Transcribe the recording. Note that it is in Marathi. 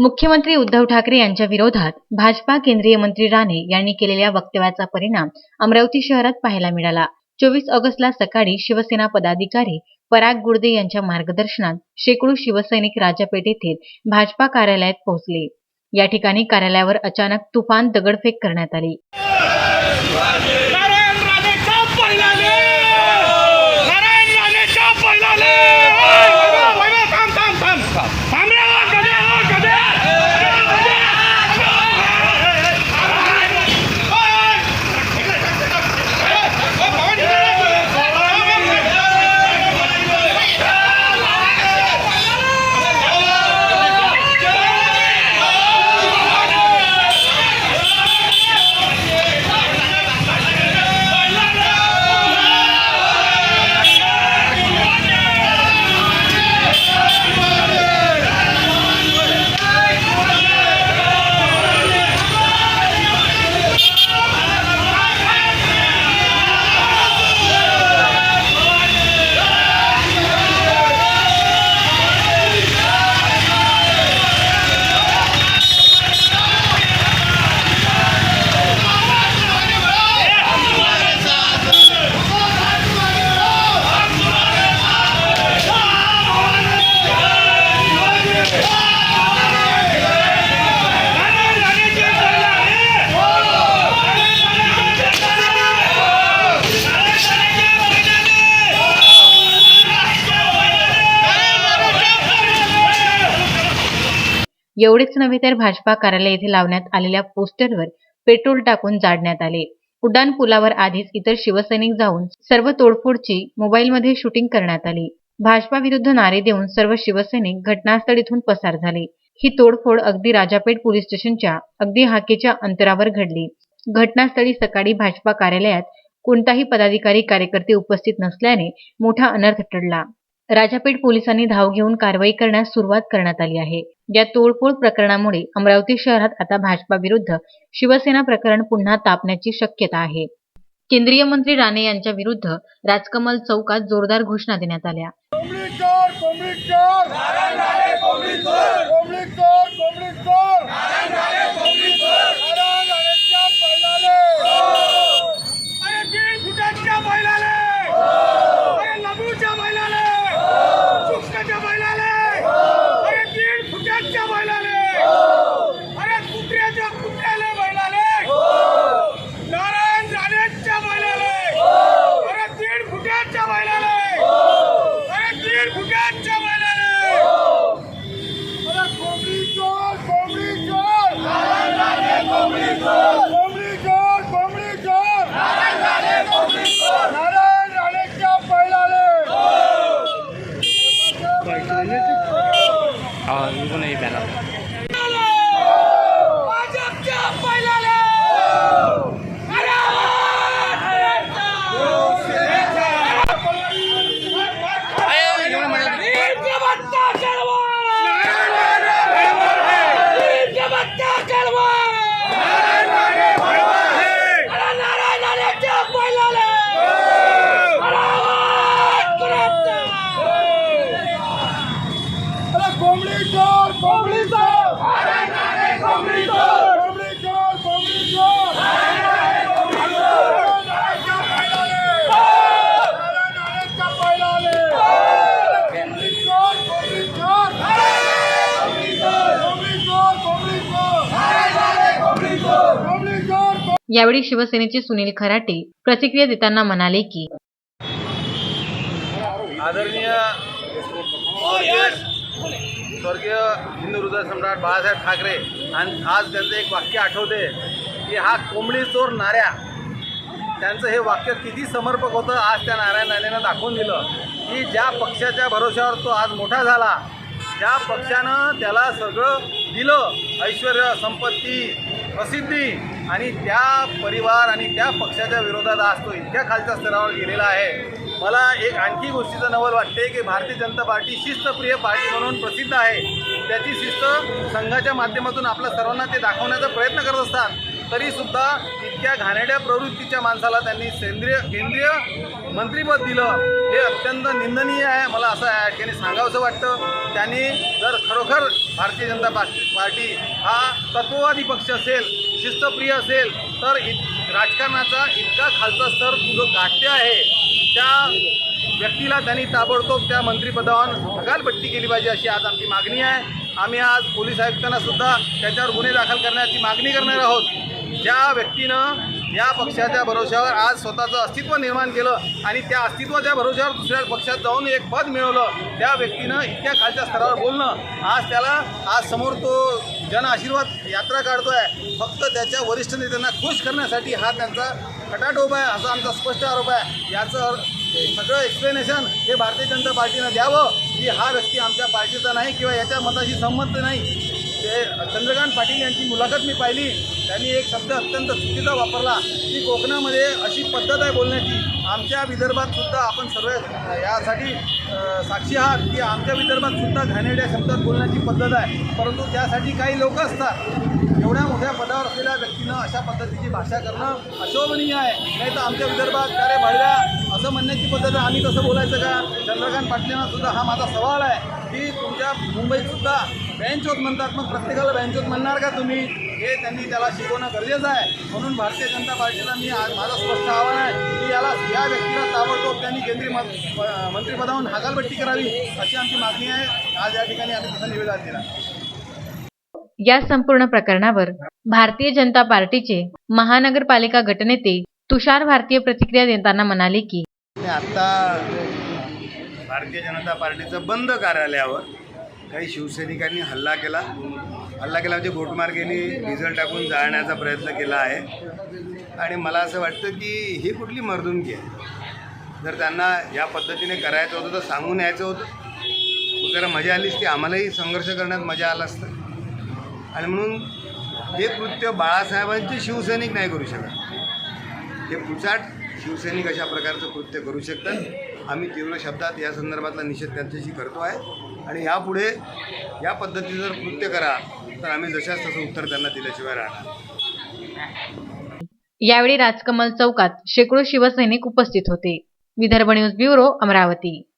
मुख्यमंत्री उद्धव ठाकरे यांच्या विरोधात भाजपा केंद्रीय मंत्री राणे यांनी केलेल्या वक्तव्याचा परिणाम अमरावती शहरात पाहायला मिळाला. चोवीस ऑगस्टला सकाळी शिवसेना पदाधिकारी पराग गुर्दे यांच्या मार्गदर्शनात शेकडो शिवसैनिक राजापेठ येथील भाजपा कार्यालयात पोहोचले. या ठिकाणी कार्यालयावर अचानक तुफान दगडफेक करण्यात आली. एवढेच नव्हे तर भाजपा कार्यालय येथे लावण्यात आलेल्या पोस्टरवर पेट्रोल टाकून जाळण्यात आले. उड्डाण पुलावर आधीच इतर शिवसैनिक जाऊन सर्व तोडफोडची मोबाईलमध्ये शूटिंग करण्यात आली. भाजपा विरुद्ध नारे देऊन सर्व शिवसैनिक घटनास्थळ इथून पसार झाले. ही तोडफोड अगदी राजापेठ पोलीस स्टेशनच्या अगदी हाकेच्या अंतरावर घडली. घटनास्थळी सकाळी भाजपा कार्यालयात कोणताही पदाधिकारी कार्यकर्ते उपस्थित नसल्याने मोठा अनर्थ टळला. राजापेठ पोलिसांनी धाव घेऊन कारवाई करण्यास सुरुवात करण्यात आली आहे. या तोडफोड प्रकरणामुळे अमरावती शहरात आता भाजपा विरुद्ध शिवसेना प्रकरण पुन्हा तापण्याची शक्यता आहे. केंद्रीय मंत्री राणे यांच्या विरुद्ध राजकमल चौकात जोरदार घोषणा देण्यात आल्या. হয় এই মেলা। यावेळी शिवसेनेचे सुनील खराटे प्रतिक्रिया देताना म्हणाले की आदरणीय स्वर्गीय हिंदू हृदय सम्राट बाळासाहेब ठाकरे आणि आज त्यांचं एक वाक्य आठवते की हा कोंबडी चोर नाऱ्या त्यांचं हे वाक्य किती समर्पक होतं आज त्या नारायण राणेनं दाखवून दिलं की ज्या पक्षाच्या भरोश्यावर तो आज मोठा झाला त्या पक्षानं त्याला सगळं दिलं ऐश्वर संपत्ती प्रसिद्धी आणि त्या परिवार आणि त्या पक्षाच्या विरोधात आज तो इतक्या खालच्या स्तरावर गेलेला आहे. मला एक आणखी गोष्टीचं नवल वाटते की भारतीय जनता पार्टी शिस्तप्रिय पार्टी म्हणून प्रसिद्ध आहे. त्याची शिस्त संघाच्या माध्यमातून आपल्या सर्वांना ते दाखवण्याचा प्रयत्न करत असतात. तरीसुद्धा इतक्या घाणेरड्या प्रवृत्तीच्या माणसाला त्यांनी सेंद्रिय केंद्रीय मंत्रीपद दिलं हे अत्यंत निंदनीय आहे. मला असं या ठिकाणी सांगावंसं वाटतं. त्यांनी जर खरोखर भारतीय जनता पार्टी पार्टी हा तत्ववादी पक्ष असेल शिस्तप्रिय असेल तर इत राजकारणाचा इतका खालचा स्तर जो गाठते आहे. त्या व्यक्तीला त्यांनी ताबडतोब त्या मंत्रिपदावर हकालपट्टी केली पाहिजे अशी आज आमची मागणी आहे. आम्ही आज पोलीस आयुक्तांना सुद्धा त्याच्यावर गुन्हे दाखल करण्याची मागणी करणार आहोत. ज्या व्यक्तीनं या पक्षाच्या भरोश्यावर आज स्वतःचं अस्तित्व निर्माण केलं आणि त्या अस्तित्वाच्या भरोश्यावर दुसऱ्या पक्षात जाऊन एक पद मिळवलं त्या व्यक्तीनं इतक्या खालच्या स्तरावर बोलणं आज त्याला आज समोर तो जन आशीर्वाद यात्रा काढतो आहे फक्त त्याच्या वरिष्ठ नेत्यांना खुश करण्यासाठी हा त्यांचा खटाटोप आहे असा आमचा स्पष्ट आरोप आहे. याचं सगळं एक्सप्लेनेशन हे भारतीय जनता पार्टीनं द्यावं की हा व्यक्ती आमच्या पार्टीचा नाही किंवा याच्या मताशी संमत नाही. ते चंद्रकांत पाटील यांची मुलाखत मी पाहिली. त्यांनी एक शब्द अत्यंत चुकीचा वापरला. की कोकणामध्ये अशी पद्धत आहे बोलण्याची. आमच्या विदर्भात सुद्धा आपण सर्व यासाठी साक्षी आहात की आमच्या विदर्भात सुद्धा घाणेरड्या शब्दात बोलण्याची पद्धत आहे. परंतु त्यासाठी काही लोक असतात. एवढ्या मोठ्या पदावर असलेल्या व्यक्तीनं अशा पद्धतीची भाषा करणं अशोभनीय आहे. नाही तर आमच्या विदर्भात अरे बळव्या असं म्हणण्याची पद्धत आहे. आम्ही कसं बोलायचं का? चंद्रकांत पाटलेंना सुद्धा हा माझा सवाल आहे. की तुमच्या मुंबईतसुद्धा बँचोत म्हणतात. मग प्रत्येकाला बँचोत म्हणणार का तुम्ही? हे त्यांनी त्याला शिकवणं गरजेचं आहे. म्हणून भारतीय जनता पार्टीला मी आज माझं स्पष्ट आव्हान आहे की याला या व्यक्तीला ताबडतोब त्यांनी केंद्रीय मं- अ, मंत्रिपदावरून करावी अशी आमची मागणी आहे. आज या ठिकाणी आम्ही तसं निवेदन दिला. या संपूर्ण प्रकरणावर भारतीय जनता पार्टीचे महानगरपालिका गटनेते तुषार भारतीय प्रतिक्रिया देताना म्हणाले की आता भारतीय जनता पार्टीचं बंद कार्यालयावर काही शिवसैनिकांनी हल्ला केला. हल्ला केला म्हणजे घोटमार्गेने डिझेल टाकून जाळण्याचा प्रयत्न केला आहे. आणि मला असं वाटतं की ही कुठली मर्दुनकी आहे? जर त्यांना या पद्धतीने करायचं होतं तर सांगून यायचं होतं. मग जरा मजा आलीच की आम्हालाही संघर्ष करण्यात मजा आला असतं. आणि म्हणून हे कृत्य बाळासाहेबांचे शिवसैनिक नाही करू शकत. हे पुचाट शिवसैनिक अशा प्रकारचं कृत्य करू शकतात. आम्ही तीव्र शब्दात या संदर्भातला निषेध त्यांच्याशी करतो आहे. आणि यापुढे या पद्धतीचं जर कृत्य करा तर आम्ही जशाच तसं उत्तर त्यांना दिल्याशिवाय राहणार. यावेळी राजकमल चौकात शेकडो शिवसैनिक उपस्थित होते. Vidarbha news bureau Amravati.